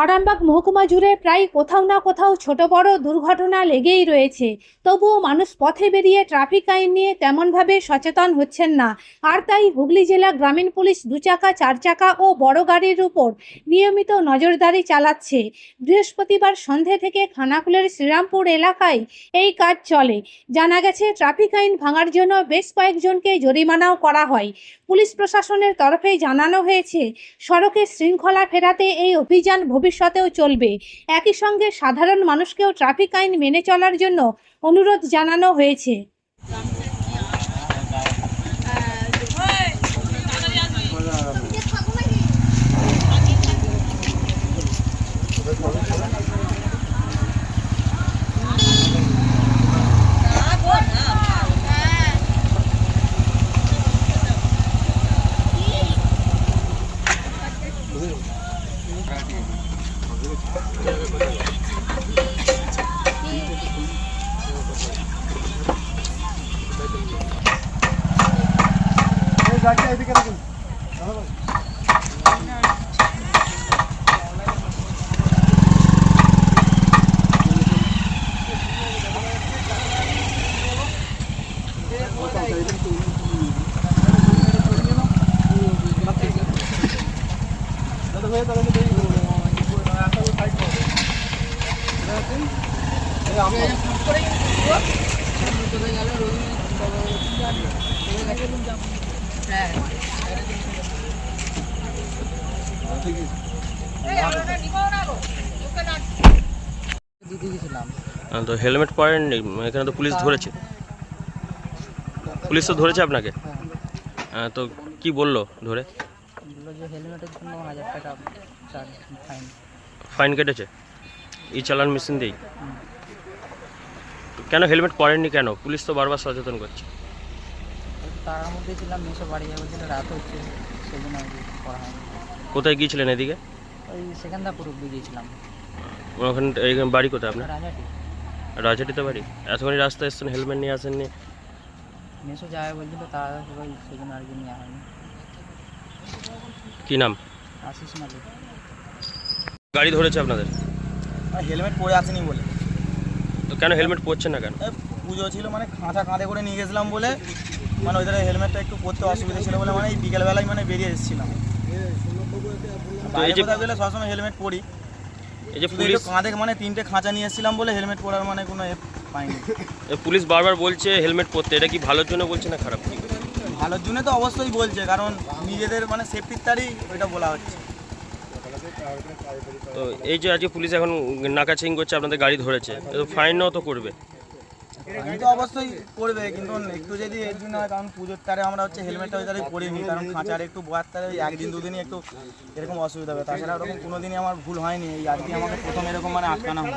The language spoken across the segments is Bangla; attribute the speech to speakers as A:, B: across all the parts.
A: আরামবাগ মহকুমা জুড়ে প্রায় কোথাও না কোথাও ছোট বড় দুর্ঘটনা লেগেই রয়েছে। তবুও মানুষ পথে বেরিয়ে ট্রাফিক আইন নিয়ে তেমনভাবে সচেতন হচ্ছেন না। আর তাই হুগলি জেলা গ্রামীণ পুলিশ দু চাকা, চার চাকা ও বড় গাড়ির উপর নিয়মিত নজরদারি চালাচ্ছে। বৃহস্পতিবার সন্ধে থেকে খানাকুলের শ্রীরামপুর এলাকায় এই কাজ চলে। জানা গেছে, ট্রাফিক আইন ভাঙার জন্য বেশ কয়েকজনকে জরিমানাও করা হয়। পুলিশ প্রশাসনের তরফে জানানো হয়েছে, সড়কে শৃঙ্খলা ফেরাতে এই অভিযান ভবিষ্যতেও চলবে। একই সঙ্গে সাধারণ মানুষকেও ট্রাফিক আইন মেনে চলার জন্য অনুরোধ জানানো হয়েছে।
B: দিতে গেছিলাম
C: আহ, তো হেলমেট পরেননি এখানে তো পুলিশ ধরেছে। পুলিশ তো ধরেছে আপনাকে।
B: হ্যাঁ
C: তো কি বলল ধরে?
B: ফাইন।
C: কেটেছে? ই চালান মেশিন দিয়েই। কেন হেলমেট পরেননি কেন? পুলিশ তো বারবার সচেতন করছে।
B: তার মধ্যে ছিলাম মেসো বাড়ি যাব যেটা রাত হচ্ছে সেই আর কি করা হয়নি।
C: কোথায় গিয়েছিলেন এদিকে?
B: ওই সেকেন্দাপুর অব্দি গিয়েছিলাম।
C: ওখানে এইখানে বাড়ি কোথায় আপনার?
B: রাজাটি।
C: রাজাটিতে বাড়ি। এতখানি রাস্তা এসছেন হেলমেট নিয়ে আসেননি?
B: মেসো যাবে বলছিল তারা সবাই সেই আর কি নেওয়া হয়নি।
C: কি নাম?
B: আশিস মালিক।
C: গাড়ি ধরেছে আপনাদের?
D: হেলমেট পরে আসেনি বলে।
C: তো কেন হেলমেট পরছেন না কেন?
D: পুজো ছিল মানে খাঁচা কাঁধে করে নিয়ে গেছিলাম বলে মানে ওই ধারে হেলমেটটা একটু পরতে অসুবিধা ছিল বলে মানে এই বিকেলবেলায় মানে বেরিয়ে এসেছিলাম।
C: তো এই
D: বাইরে
C: যে
D: কোথাও গেলে সবসময় হেলমেট পরি।
C: এই যে পুলিশ
D: কাঁধে মানে তিনটে খাঁচা নিয়ে এসেছিলাম বলে হেলমেট পরার মানে কোনো পাইনি।
C: পুলিশ বারবার বলছে হেলমেট পরতে এটা কি ভালোর জন্য বলছে না খারাপ?
D: ভালোর জন্য তো অবশ্যই বলছে কারণ নিজেদের মানে সেফটির তারই ওইটা বলা হচ্ছে।
C: তো এই যে আজকে পুলিশ এখন নাকা চেকিং করছে আপনাদের গাড়ি ধরেছে তো ফাইনও তো করবে।
D: আমি তো অবশ্যই করবে কিন্তু একটু যদি এর জন্য হয় কারণ পুজোর তারে আমরা হচ্ছে হেলমেটটা ওই তারে পরিনি কারণ খাঁচার একটু বয়ার তারে ওই একদিন দুদিনই একটু এরকম অসুবিধা হবে। তাছাড়া ওরকম কোনোদিনই আমার ভুল হয়নি এই আজকে আমাকে প্রথম এরকম মানে আটকানো হলো।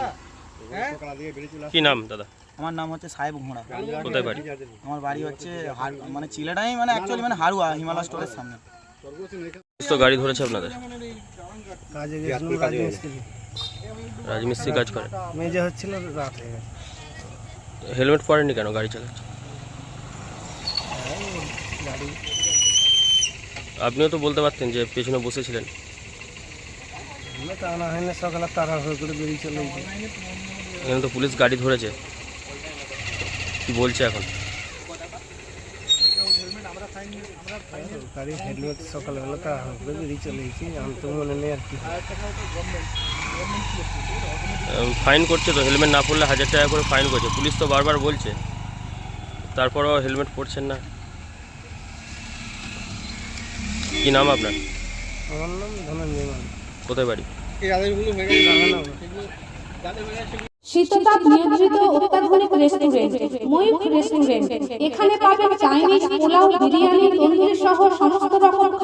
C: কি নাম দাদা?
D: আমার নাম হচ্ছে সাহেব ঘোড়া।
C: কোথায় বাড়ি?
D: আমার বাড়ি হচ্ছে মানে চিলেটাই মানে অ্যাকচুয়ালি মানে হারুয়া হিমালয় স্টোরের সামনে।
C: তো গাড়ি ধরেছে আপনাদের?
E: রাজমিস্ত্রি
C: রাজমিস্ত্রি কাজ করে।
E: মেজে হচ্ছিল রাত হয়ে গেছে।
C: হেলমেট পরেননি কেন গাড়ি চালাচ্ছে আপনিও তো বলতে পারতেন যে পেছনে বসেছিলেন।
E: হেলমেট আনা হয়নি সকালে তাড়াহুড়ো করে বেরিয়ে চলে
C: এখানে তো পুলিশ গাড়ি ধরেছে। কি বলছে এখন।
E: গাড়ি হেলমেট সকালবেলা তাড়াহুড়ো করে বেরিয়ে চলে গেছি আমি তো মনে নেই আর কি।
C: ফাইন করছে তো হেলমেট না পরলে হাজার টাকা করে ফাইন করছে। পুলিশ তো বারবার বলছে তারপরও হেলমেট পরছেন না। কি নাম আপনার?
E: আমার নাম ধনঞ্জয়
C: কোথায় বাড়ি?
A: শীততাপ নিয়ন্ত্রিত অত্যাধুনিক রেস্টুরেন্ট ময়ূখ রেস্টুরেন্ট এখানে পাবেন চাইনিজ পোলাও বিরিয়ানি তন্দুরি সহ সমস্ত